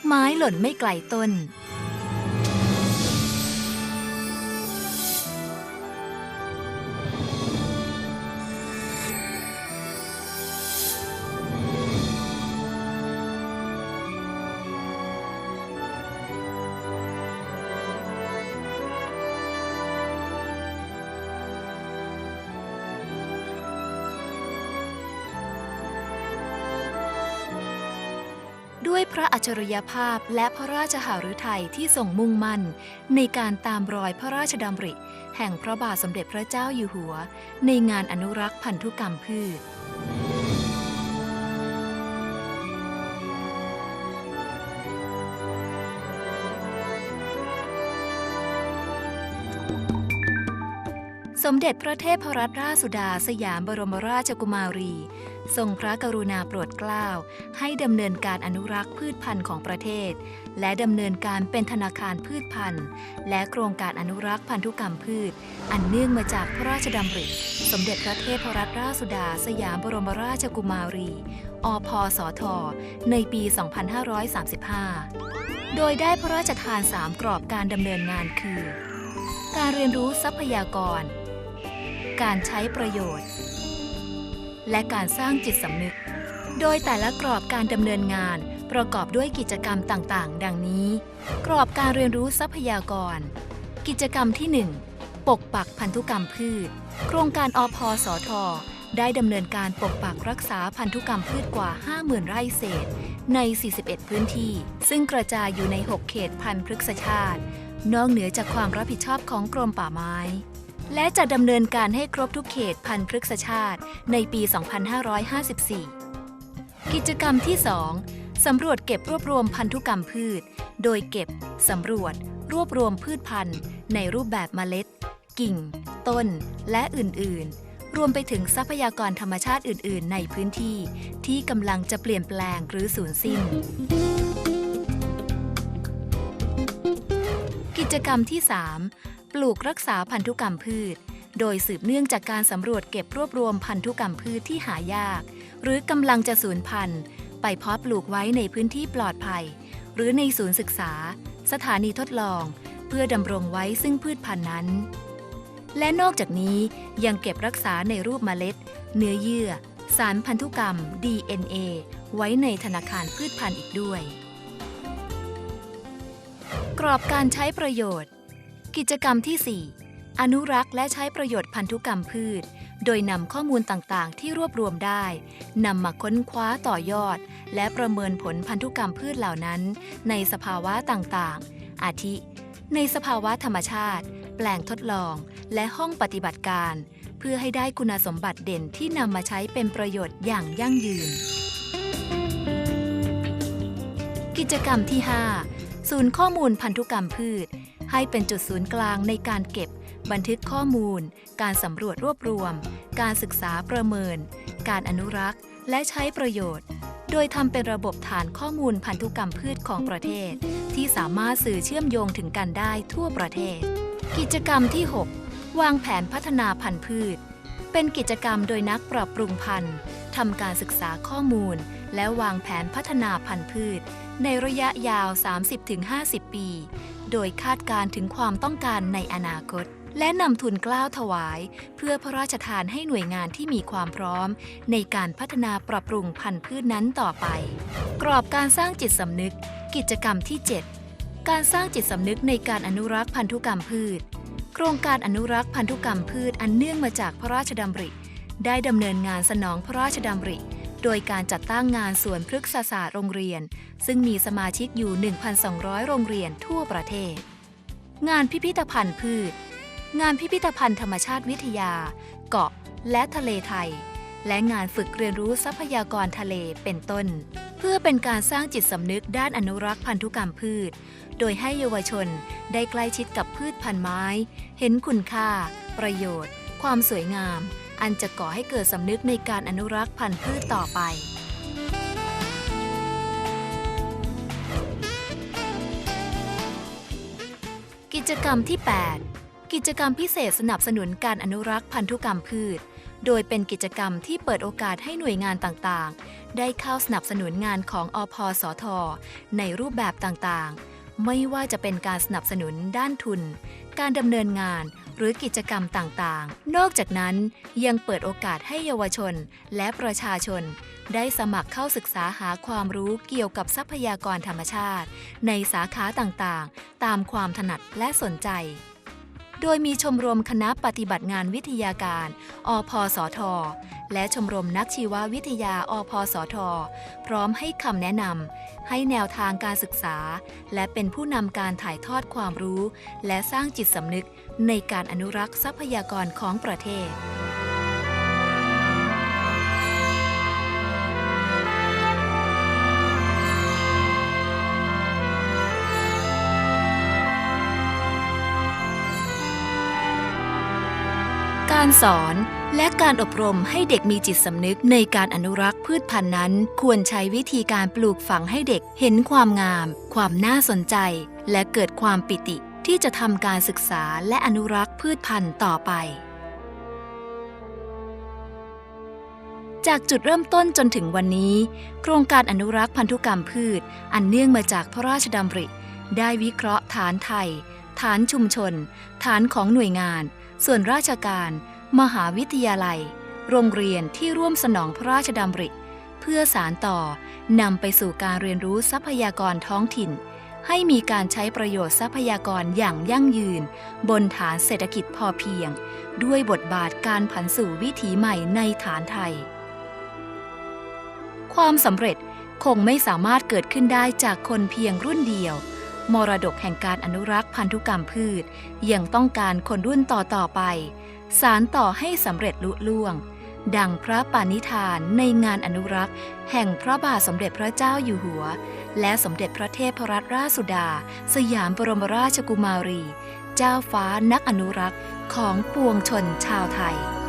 กไม้หล่นไม่ไกลต้น ด้วยพระอัจฉริยภาพและพระราชหฤทัยที่ทรงมุ่งมั่น ในการตามรอยพระราชดำริ แห่งพระบาทสมเด็จพระเจ้าอยู่หัว ในงานอนุรักษ์พันธุกรรมพืช มเด็จพระเทพรัตนราชสุดาสยามบรมราชกุมารี ทรงพระกรุณาโปรดเกล้าให้ดำเนินการอนุรักษ์พืชพันธุ์ของประเทศ และดำเนินการเป็นธนาคารพืชพันธุ์ และโครงการอนุรักษ์พันธุกรรมพืช อันเนื่องมาจากพระราชดำริสมเด็จพระเทพรัตนราชสุดาสยามบรมราชกุมารี อพสท ในปี 2535 โดยได้พระราชทาน 3 กรอบการดำเนินงานคือการเรียนรู้ทรัพยากร การใช้ประโยชน์ และการสร้างจิตสำนึก โดยแต่ละกรอบการดำเนินงานประกอบด้วยกิจกรรมต่างๆ ดังนี้ กรอบการเรียนรู้ทรัพยากร กิจกรรมที่ 1 ปกปักพันธุกรรมพืช โครงการอพสทได้ดำเนินการปกปักรักษาพันธุกรรมพืชกว่า 50,000 ไร่เศษ ใน 41 พื้นที่ ซึ่งกระจายอยู่ใน 6 เขตพันธุ์พฤกษชาติ นอกเหนือจากความรับผิดชอบของกรมป่าไม้ และจะดำเนินการให้ครบทุกเขตพันธุ์พฤกษชาติในปี 2554 กิจกรรมที่ 2 สำรวจเก็บรวบรวมพันธุกรรมพืช โดยเก็บ สำรวจ รวบรวมพืชพันธุ์ ในรูปแบบเมล็ด กิ่ง ต้น และอื่น ๆรวมไปถึงทรัพยากรธรรมชาติอื่น ๆ ในพื้นที่ ที่กำลังจะเปลี่ยนแปลงหรือสูญสิ้น กิจกรรมที่ 3 ปลูกรักษาพันธุกรรมพืช โดยสืบเนื่องจากการสำรวจเก็บรวบรวมพันธุกรรมพืชที่หายาก หรือกำลังจะสูญพันธุ์ ไปเพาะปลูกไว้ในพื้นที่ปลอดภัย หรือในศูนย์ศึกษา สถานีทดลอง เพื่อดำรงไว้ซึ่งพืชพันธุ์นั้น และนอกจากนี้ยังเก็บรักษาในรูปเมล็ด เนื้อเยื่อ สารพันธุกรรม DNA ไว้ในธนาคารพืชพันธุ์อีกด้วย กรอบการใช้ประโยชน์ กิจกรรมที่ 4 อนุรักษ์และใช้ประโยชน์พันธุกรรมพืช โดยนำข้อมูลต่างๆ ที่รวบรวมได้นำมาค้นคว้าต่อยอด และประเมินผลพันธุกรรมพืชเหล่านั้น ในสภาวะต่างๆ อาทิ ในสภาวะธรรมชาติ แปลงทดลอง และห้องปฏิบัติการ เพื่อให้ได้คุณสมบัติเด่นที่นำมาใช้เป็นประโยชน์อย่างยั่งยืน กิจกรรมที่ 5 ศูนย์ข้อมูลพันธุกรรมพืช ให้เป็นจุดศูนย์กลางในการเก็บ บันทึกข้อมูล การสำรวจรวบรวม การศึกษาประเมิน การอนุรักษ์ และใช้ประโยชน์ โดยทำเป็นระบบฐานข้อมูลพันธุกรรมพืชของประเทศ ที่สามารถสื่อเชื่อมโยงถึงกันได้ทั่วประเทศ กิจกรรมที่ 6 วางแผนพัฒนาพันธุ์พืช เป็นกิจกรรมโดยนักปรับปรุงพันธุ์ทำการศึกษาข้อมูล และวางแผนพัฒนาพันธุ์พืช ในระยะยาว 30-50 ปี โดยคาดการถึงความต้องการในอนาคต และนำทุนกล้าวถวาย เพื่อพระราชทานให้หน่วยงานที่มีความพร้อม ในการพัฒนาปรับปรุงพันธุ์พืชนั้นต่อไป กรอบการสร้างจิตสำนึก กิจกรรมที่ 7 การสร้างจิตสำนึกในการอนุรักษ์พันธุกรรมพืช โครงการอนุรักษ์พันธุกรรมพืชอันเนื่องมาจากพระราชดำริ ได้ดำเนินงานสนองพระราชดำริ โดยการจัดตั้งงานสวนพฤกษศาสตร์โรงเรียน ซึ่งมีสมาชิกอยู่ 1,200 โรงเรียนทั่วประเทศ งานพิพิธภัณฑ์พืช งานพิพิธภัณฑ์ธรรมชาติวิทยา เกาะและทะเลไทย และงานฝึกเรียนรู้ทรัพยากรทะเลเป็นต้น เพื่อเป็นการสร้างจิตสำนึกด้านอนุรักษ์พันธุกรรมพืช โดยให้เยาวชนได้ใกล้ชิดกับพืชพันธุ์ไม้ เห็นคุณค่า ประโยชน์ ความสวยงาม อันจะก่อให้เกิดสำนึกในการอนุรักษ์พันธุ์พืชต่อไป กิจกรรมที่ 8 กิจกรรมพิเศษสนับสนุนการอนุรักษ์พันธุกรรมพืช โดยเป็นกิจกรรมที่เปิดโอกาสให้หน่วยงานต่างๆ ได้เข้าสนับสนุนงานของอพสทในรูปแบบต่างๆ ไม่ว่าจะเป็นการสนับสนุนด้านทุน การดำเนินงาน หรือกิจกรรมต่างๆ นอกจากนั้นยังเปิดโอกาสให้เยาวชนและประชาชน ได้สมัครเข้าศึกษาหาความรู้เกี่ยวกับทรัพยากรธรรมชาติ ในสาขาต่างๆ ตามความถนัดและสนใจ โดยมีชมรมคณะปฏิบัติงานวิทยาการ อพสท และชมรมนักชีววิทยา อพสท พร้อมให้คำแนะนำให้แนวทางการศึกษา และเป็นผู้นำการถ่ายทอดความรู้ และสร้างจิตสำนึกในการอนุรักษ์ทรัพยากรของประเทศ การสอนและการอบรมให้เด็กมีจิตสำนึกในการอนุรักษ์พืชพันธุ์นั้น ควรใช้วิธีการปลูกฝังให้เด็กเห็นความงาม ความน่าสนใจ และเกิดความปิติที่จะทำการศึกษาและอนุรักษ์พืชพันธุ์ต่อไป จากจุดเริ่มต้นจนถึงวันนี้ โครงการอนุรักษ์พันธุกรรมพืช อันเนื่องมาจากพระราชดำริ ได้วิเคราะห์ฐานไทย ฐานชุมชน ฐานของหน่วยงาน ส่วนราชการ มหาวิทยาลัย โรงเรียนที่ร่วมสนองพระราชดำริ เพื่อสารต่อนำไปสู่การเรียนรู้ทรัพยากรท้องถิ่น ให้มีการใช้ประโยชน์ทรัพยากรอย่างยั่งยืน บนฐานเศรษฐกิจพอเพียง ด้วยบทบาทการผันสู่วิถีใหม่ในฐานไทย ความสำเร็จคงไม่สามารถเกิดขึ้นได้จากคนเพียงรุ่นเดียว มรดกแห่งการอนุรักษ์พันธุกรรมพืช ยังต้องการคนรุ่นต่อต่อๆไป สารต่อให้สำเร็จลุล่วง ดังพระปานิธานในงานอนุรักษ์ แห่งพระบาทสมเด็จพระเจ้าอยู่หัว และสมเด็จพระเทพรัตนราชสุดา สยามบรมราชกุมารี เจ้าฟ้านักอนุรักษ์ของปวงชนชาวไทย